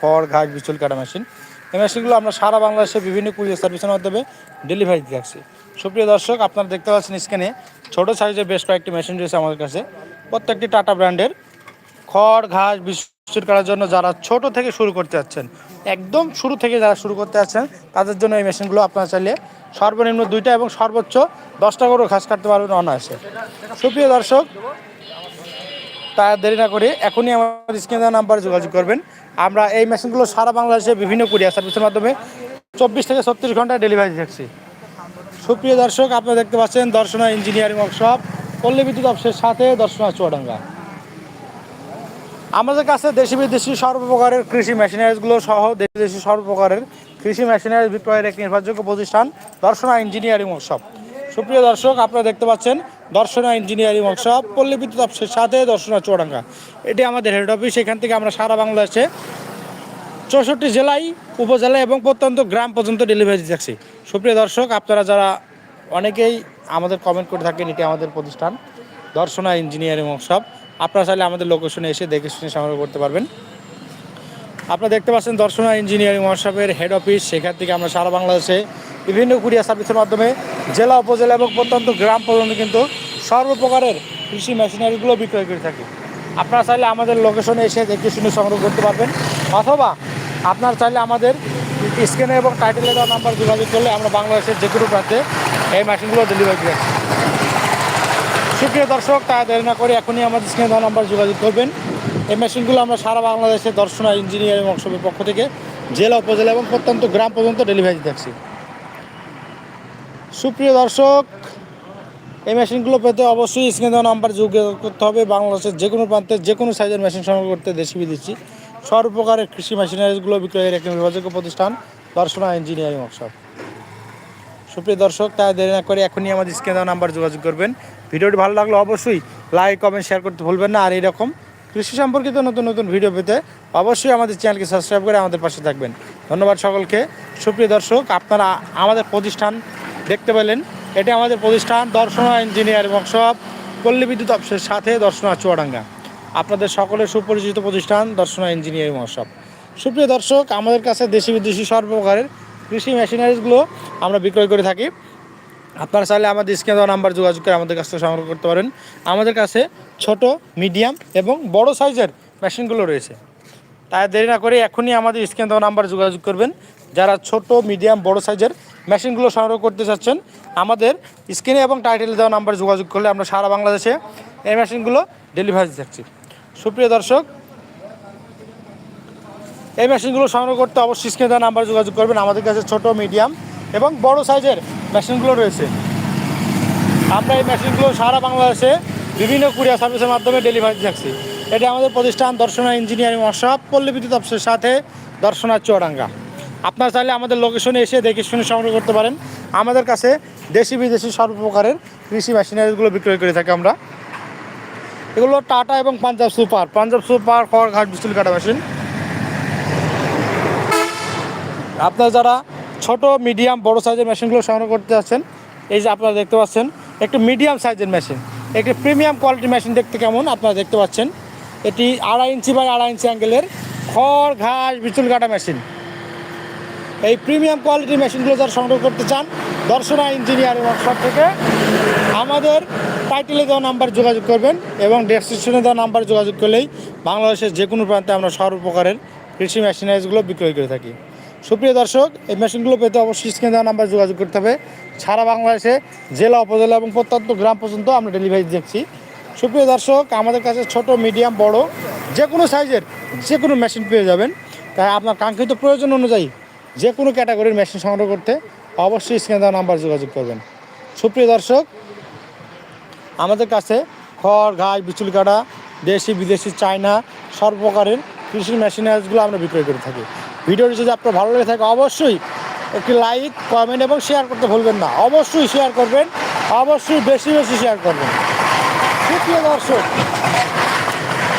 খড়, ঘাস, বিচুল, কাটা মেশিন। এই মেশিনগুলো আমরা সারা বাংলাদেশে বিভিন্ন কুরিয়ার সার্ভিসের মাধ্যমে ডেলিভারি দিয়ে আসছি সুপ্রিয় দর্শক, আপনারা দেখতে পাচ্ছেন স্ক্যানে ছোটো সাইজের বেশ কয়েকটি মেশিন রয়েছে আমাদের কাছে। প্রত্যেকটি টাটা ব্র্যান্ডের খড়, ঘাস বিস্কুট করার জন্য যারা ছোট থেকে শুরু করতে যাচ্ছেন, একদম শুরু থেকে যারা শুরু করতে যাচ্ছেন, তাদের জন্য এই মেশিনগুলো আপনারা চাইলে সর্বনিম্ন দুইটা এবং সর্বোচ্চ দশটা করে ঘাস কাটতে পারবেন অনায়াসে। সুপ্রিয় দর্শক তা দেরি না করে এখনই আমার স্ক্রিন দেওয়া নাম্বারে যোগাযোগ করবেন। আমরা এই মেশিনগুলো সারা বাংলাদেশে বিভিন্ন কুরিয়ার সার্ভিসের মাধ্যমে চব্বিশ থেকে ছত্রিশ ঘন্টায় ডেলিভারি দেখছি সুপ্রিয় দর্শক, আপনারা দেখতে পাচ্ছেন দর্শনা ইঞ্জিনিয়ারিং ওয়ার্কশপ পল্লী বিদ্যুৎ অফিসের সাথে দর্শনা চুয়াডাঙ্গা। আমাদের কাছে দেশি বিদেশি সর্বপ্রকারের কৃষি মেশিনারিজগুলো সহ দেশি দেশি সর্বপ্রকারের কৃষি মেশিনারিজ বিক্রয়ের একটি নির্ভরযোগ্য প্রতিষ্ঠান, দর্শনা ইঞ্জিনিয়ারিং ওয়ার্কশপ সুপ্রিয় দর্শক, আপনারা দেখতে পাচ্ছেন দর্শনা ইঞ্জিনিয়ারিং ওয়ার্কশপ, পল্লী বিদ্যুৎ অফিসের সাথে দর্শনা চুয়াডাঙ্গা। এটি আমাদের হেড অফিস এখান থেকে আমরা সারা বাংলাদেশে চৌষট্টি জেলায় উপজেলা এবং প্রত্যন্ত গ্রাম পর্যন্ত ডেলিভারি দিচ্ছি সুপ্রিয় দর্শক, আপনারা যারা অনেকেই আমাদের কমেন্ট করে থাকেন, এটি আমাদের প্রতিষ্ঠান, দর্শনা ইঞ্জিনিয়ারিং ওয়ার্কশপ, আপনারা চাইলে আমাদের লোকেশনে এসে দেখে শুনে সংগ্রহ করতে পারবেন। আপনারা দেখতে পাচ্ছেন দর্শনা ইঞ্জিনিয়ারিং ওয়ার্কশপের হেড অফিস সেখান থেকে আমরা সারা বাংলাদেশে বিভিন্ন কুরিয়ার সার্ভিসের মাধ্যমে জেলা, উপজেলা এবং প্রত্যন্ত গ্রাম পর্যন্ত কিন্তু সর্বপ্রকারের কৃষি মেশিনারিগুলো বিক্রয় করে থাকি। আপনারা চাইলে আমাদের লোকেশনে এসে দেখে শুনে সংগ্রহ করতে পারবেন অথবা আপনার চাইলে আমাদের স্ক্যানে এবং টাইটেলে দেওয়া নাম্বার যোগাযোগ করলে আমরা বাংলাদেশের যে কোনো প্রান্তে এই মেশিনগুলো ডেলিভারি দিয়ে থাকি। সুপ্রিয় দর্শক তা দেরি না করে এখনই আমাদের স্ক্রিনে দেওয়া নাম্বার যোগাযোগ করবেন। এই মেশিনগুলো আমরা সারা বাংলাদেশে দর্শনা ইঞ্জিনিয়ারিং অংশের পক্ষ থেকে জেলা, উপজেলা এবং প্রত্যন্ত গ্রাম পর্যন্ত ডেলিভারি দিচ্ছি সুপ্রিয় দর্শক, এই মেশিনগুলো পেতে অবশ্যই স্ক্রিনে দেওয়া নাম্বার যোগাযোগ করতে হবে। বাংলাদেশের যে কোনো প্রান্তে যে কোনো সাইজের মেশিন সংগ্রহ করতে দেশি বিদেশি। সর্বপ্রকারের কৃষি মেশিনারিজগুলো বিক্রয়ের একটি নির্ভরযোগ্য প্রতিষ্ঠান, দর্শনা ইঞ্জিনিয়ারিং ওয়ার্কশপ। সুপ্রিয় দর্শক, তাই দেরি না করে এখনই আমাদের স্ক্রিনে দেওয়া নাম্বার যোগাযোগ করবেন। ভিডিওটি ভালো লাগলে অবশ্যই লাইক, কমেন্ট, শেয়ার করতে ভুলবেন না। আর এরকম কৃষি সম্পর্কিত নতুন নতুন ভিডিও পেতে অবশ্যই আমাদের চ্যানেলকে সাবস্ক্রাইব করে আমাদের পাশে থাকবেন। ধন্যবাদ সকলকে। সুপ্রিয় দর্শক, আপনারা আমাদের প্রতিষ্ঠান পেলেন। এটি আমাদের প্রতিষ্ঠান, দর্শনা ইঞ্জিনিয়ারিং ওয়ার্কশপ পল্লী বিদ্যুৎ অফিসের সাথে দর্শনা চুয়াডাঙ্গা। আপনাদের সকলের সুপরিচিত প্রতিষ্ঠান, দর্শনা ইঞ্জিনিয়ারিং ওয়ার্কশপ সুপ্রিয় দর্শক, আমাদের কাছে দেশি বিদেশি সর্বপ্রকারের কৃষি মেশিনারিজগুলো আমরা বিক্রয় করে থাকি। আপনারা চাইলে আমাদের স্ক্রিনে দেওয়া নাম্বার যোগাযোগ করে আমাদের কাছ থেকে সংগ্রহ করতে পারেন। আমাদের কাছে ছোট, মিডিয়াম এবং বড় সাইজের মেশিনগুলো রয়েছে। তাই দেরি না করে এখনই আমাদের স্ক্রিনে দেওয়া নাম্বার যোগাযোগ করবেন। যারা ছোট, মিডিয়াম, বড় সাইজের মেশিনগুলো সংগ্রহ করতে চাচ্ছেন, আমাদের স্ক্রিনে এবং টাইটেলে দেওয়া নাম্বার যোগাযোগ করলে আমরা সারা বাংলাদেশে এই মেশিনগুলো ডেলিভারি দিচ্ছি সুপ্রিয় দর্শক, এই মেশিনগুলো সংগ্রহ করতে অবশ্যই স্ক্রিনে দেওয়া নাম্বার যোগাযোগ করবেন। আমাদের কাছে ছোট মিডিয়াম এবং বড় সাইজের মেশিনগুলো রয়েছে। আমরা এই মেশিনগুলো সারা বাংলাদেশে বিভিন্ন কুরিয়ার সার্ভিসের মাধ্যমে ডেলিভারি দিচ্ছি এটা আমাদের প্রতিষ্ঠান দর্শনা ইঞ্জিনিয়ারিং ওয়ার্কশপ, পল্লী বিদ্যুৎ অফিসের সাথে দর্শনা চুয়াডাঙ্গা। আপনারা চাইলে আমাদের লোকেশনে এসে দেখে শুনে সংগ্রহ করতে পারেন। আমাদের কাছে দেশি বিদেশি সর্বপ্রকারের কৃষি মেশিনারিগুলো বিক্রয় করে থাকি আমরা। এগুলো টাটা এবং পাঞ্জাব সুপার। পাঞ্জাব সুপার খড় ঘাট বিস্তুল কাটা মেশিন। আপনারা যারা ছোট মিডিয়াম বড় সাইজের মেশিনগুলো সংগ্রহ করতে যাচ্ছেন এই যে আপনারা দেখতে পাচ্ছেন, একটু মিডিয়াম সাইজের মেশিন। একটি প্রিমিয়াম কোয়ালিটির মেশিন দেখতে কেমন আপনারা দেখতে পাচ্ছেন। এটি আড়াই ইঞ্চি বাই আড়াই ইঞ্চি অ্যাঙ্গেলের খড়, ঘাস বিচুল কাটা মেশিন। এই প্রিমিয়াম কোয়ালিটির মেশিনগুলো যারা সংগ্রহ করতে চান, দর্শনা, ইঞ্জিনিয়ারিং ওয়ার্কশপ থেকে আমাদের টাইটেলে দেওয়া নাম্বার যোগাযোগ করবেন এবং ডেসক্রিপশনে দেওয়া নাম্বার যোগাযোগ করলেই বাংলাদেশের যে কোনো প্রান্তে আমরা সর্বপ্রকারের কৃষি মেশিনারিজগুলো বিক্রয় করে থাকি। সুপ্রিয় দর্শক, এই মেশিনগুলো পেতে অবশ্যই স্ক্রিনে দেওয়া নাম্বার যোগাযোগ করতে হবে। সারা বাংলাদেশে, জেলা, উপজেলা এবং প্রত্যন্ত গ্রাম পর্যন্ত আমরা ডেলিভারি দিচ্ছি। সুপ্রিয় দর্শক, আমাদের কাছে ছোট, মিডিয়াম, বড় যে কোনো সাইজের যে কোনো মেশিন পেয়ে যাবেন। তাই আপনার কাঙ্ক্ষিত প্রয়োজন অনুযায়ী যে কোনো ক্যাটাগরির মেশিন সংগ্রহ করতে অবশ্যই স্ক্রিনে দেওয়া নাম্বার যোগাযোগ করবেন। সুপ্রিয় দর্শক, আমাদের কাছে খড়, ঘাস বিচুল কাটা দেশি, বিদেশি, চায়না সর্বপ্রকারের কৃষি মেশিনারিজগুলো আমরা বিক্রয় করে থাকি। ভিডিওটি যদি আপনার ভালো লেগে থাকে, অবশ্যই একটি লাইক কমেন্ট এবং শেয়ার করতে ভুলবেন না। অবশ্যই শেয়ার করবেন, অবশ্যই বেশি বেশি শেয়ার করবেন। সুপ্রিয় দর্শক,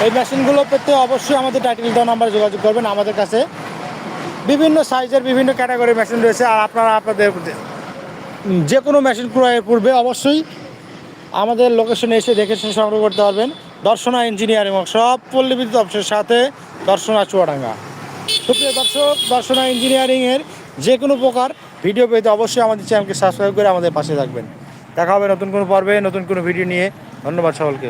এই মেশিনগুলো পেতে অবশ্যই আমাদের টাইটেল দেওয়া নাম্বারে যোগাযোগ করবেন। আমাদের কাছে বিভিন্ন সাইজের বিভিন্ন ক্যাটাগরির মেশিন রয়েছে, আর আপনারা আপনাদের যে কোনো মেশিন ক্রয়ের পূর্বে অবশ্যই আমাদের লোকেশনে এসে দেখে সংগ্রহ করতে পারবেন। দর্শনা ইঞ্জিনিয়ারিং ওয়ার্কশপ পল্লী বিদ্যুৎ অফিসের সাথে দর্শনা চুয়াডাঙ্গা। সুপ্রিয় দর্শক, দর্শনা ইঞ্জিনিয়ারিংয়ের যে কোনো প্রকার ভিডিও পেতে অবশ্যই আমাদের চ্যানেলকে সাবস্ক্রাইব করে আমাদের পাশে থাকবেন। দেখা হবে নতুন কোনো পর্বে, নতুন কোনো ভিডিও নিয়ে। ধন্যবাদ সকলকে।